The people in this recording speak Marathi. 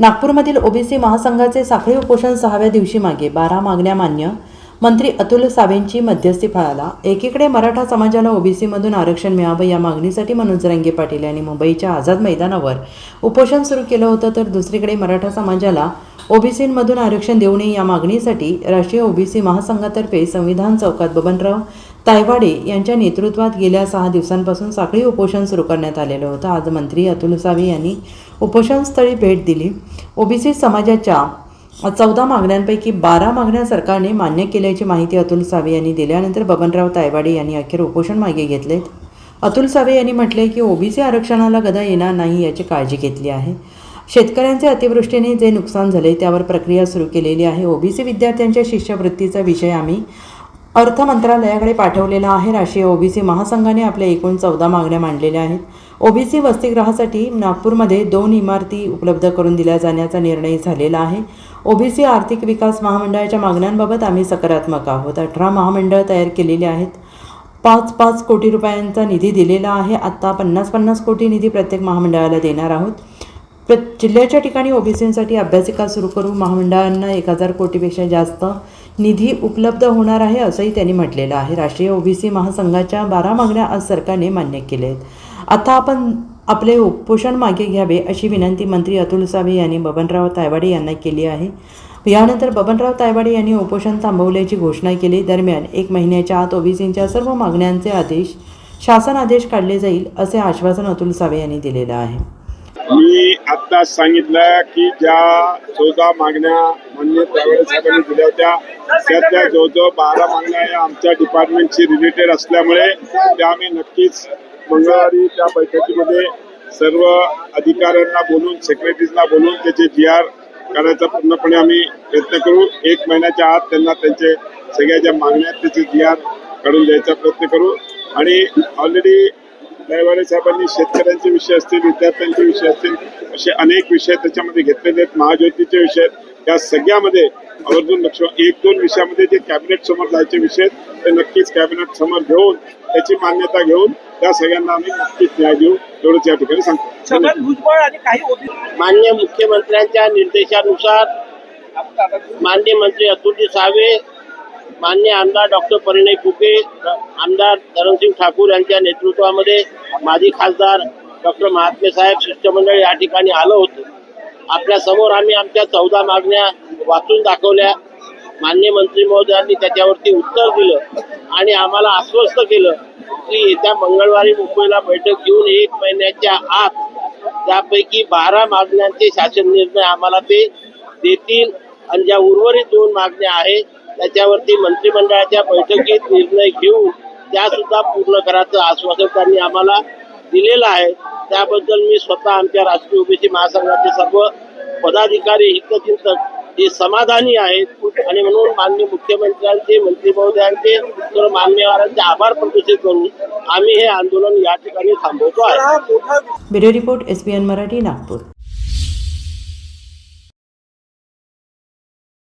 नागपूरमधील ओबीसी महासंघाचे साखळी उपोषण सहाव्या दिवशी मागे बारा मागण्या मान्य. मंत्री अतुल सावेंची मध्यस्थी फळाला. एकीकडे मराठा समाजाला ओबीसीमधून आरक्षण मिळावं या मागणीसाठी मनोज रंगे पाटील यांनी मुंबईच्या आझाद मैदानावर उपोषण सुरू केलं होतं तर दुसरीकडे मराठा समाजाला ओबीसीमधून आरक्षण देऊ नये या मागणीसाठी राष्ट्रीय ओबीसी महासंघातर्फे संविधान चौकात बबनराव तायवाडे यांच्या नेतृत्वात गेल्या सहा दिवसांपासून साखळी उपोषण सुरू करण्यात आलेलं होतं. आज मंत्री अतुल सावे यांनी उपोषणस्थळी भेट दिली. ओबीसी समाजाच्या चौदा मागण्यांपैकी बारा मागण्या सरकारने मान्य केल्याची माहिती अतुल सावे यांनी दिल्यानंतर बबनराव तायवाडे यांनी अखेर उपोषण मागे घेतलेत. अतुल सावे यांनी म्हटले की ओबीसी आरक्षणाला गदा येणार नाही याची काळजी घेतली आहे. शेतकऱ्यांचे अतिवृष्टीने जे नुकसान झाले त्यावर प्रक्रिया सुरू केलेली आहे. ओबीसी विद्यार्थ्यांच्या शिष्यवृत्तीचा विषय आम्ही अर्थ मंत्रालयाकडे पाठवलेला आहे. राष्ट्रीय ओबीसी महासंघाने आपल्या एकूण चौदा मागण्या मांडलेल्या आहेत. ओबीसी वसतिगृहासाठी नागपूरमध्ये दोन इमारती उपलब्ध करून दिल्या जाण्याचा निर्णय झालेला आहे. ओबीसी आर्थिक विकास महामंडळाच्या मागण्यांबाबत आम्ही सकारात्मक आहोत. अठरा महामंडळ तयार केलेले आहेत. पाच पाच कोटी रुपयांचा निधी दिलेला आहे. आत्ता पन्नास पन्नास कोटी निधी प्रत्येक महामंडळाला देणार आहोत. प्र जिल्ह्याच्या ठिकाणी ओबीसींसाठी अभ्यासिका सुरू करून महामंडळांना एक हजार कोटीपेक्षा जास्त निधी उपलब्ध होणार आहे असंही त्यांनी म्हटलेलं आहे. राष्ट्रीय ओबीसी महासंघाच्या बारा मागण्या आज सरकारने मान्य केल्या आहेत. आता आपण आपले उपोषण मागे घ्यावे अशी विनंती मंत्री अतुल सावे यांनी बबनराव तायवाडे यांना केली आहे. यानंतर बबनराव तायवाडे यांनी उपोषण थांबवल्याची घोषणा केली. दरम्यान एक महिन्याच्या आत ओबीसींच्या सर्व मागण्यांचे आदेश शासन आदेश काढले जाईल असे आश्वासन अतुल सावे यांनी दिलेलं आहे. मी आत्ताच सांगितलं की ज्या चौदा मागण्या मान्य त्यावेळेस साहेबांनी दिल्या होत्या त्यातल्या जवळजवळ बारा मागण्या या आमच्या डिपार्टमेंटशी रिलेटेड असल्यामुळे त्या आम्ही नक्कीच मंगळवारी त्या बैठकीमध्ये सर्व अधिकाऱ्यांना बोलून सेक्रेटरीजना बोलून त्याचे जी आर करायचा पूर्णपणे आम्ही प्रयत्न करू. एक महिन्याच्या आत त्यांना त्यांचे सगळ्या ज्या मागण्या आहेत त्याचे जी आर काढून द्यायचा प्रयत्न करू. आणि ऑलरेडी दैवाडे साहेबांनी शेतकऱ्यांचे विषय असतील विद्यार्थ्यांचे विषय असतील असे अनेक विषय त्याच्यामध्ये घेतलेले आहेत. महाज्योतीचे विषय आहेत. या सगळ्यामध्ये आवर्जून लक्ष एक दोन विषयामध्ये जे कॅबिनेट समोर जायचे विषय आहेत ते नक्कीच कॅबिनेट समोर घेऊन त्याची मान्यता घेऊन त्या सगळ्यांना आम्ही नक्कीच न्याय देऊ. एवढंच या ठिकाणी सांगतो. मान्य मुख्यमंत्र्यांच्या निर्देशानुसार मान्य मंत्री अतुलजी सावे मान्य आमदार डॉक्टर परिणय फुके आमदार धरणसिंग ठाकूर यांच्या नेतृत्वामध्ये माजी खासदार डॉक्टर महात्मे साहेब शिष्टमंडळ या ठिकाणी आलं होतं. आपल्यासमोर आम्ही आमच्या चौदा मागण्या वाचून दाखवल्या. मान्य मंत्री महोदयांनी त्याच्यावरती उत्तर दिलं आणि आम्हाला आश्वस्त केलं की येत्या मंगळवारी मुंबईला बैठक घेऊन एक महिन्याच्या आत त्यापैकी बारा मागण्यांचे शासन निर्णय आम्हाला ते देतील. आणि ज्या उर्वरित दोन मागण्या आहेत त्याच्यावरती मंत्रिमंडळाच्या बैठकीत निर्णय घेऊन त्या सुद्धा पूर्ण करायचं आश्वासन त्यांनी आम्हाला दिलेलं आहे. त्याबद्दल मी स्वतः आमच्या राष्ट्रीय ओबीसी महासंघाचे सर्व पदाधिकारी हितचिंतक हे समाधानी आहेत. आणि म्हणून मान्य मुख्यमंत्र्यांचे मंत्री महोदयांचे सर्व मान्यवरांचे आभार प्रदर्शित करून आम्ही हे आंदोलन या ठिकाणी थांबवतो आहे. Bureau report S Marathi Nagpur.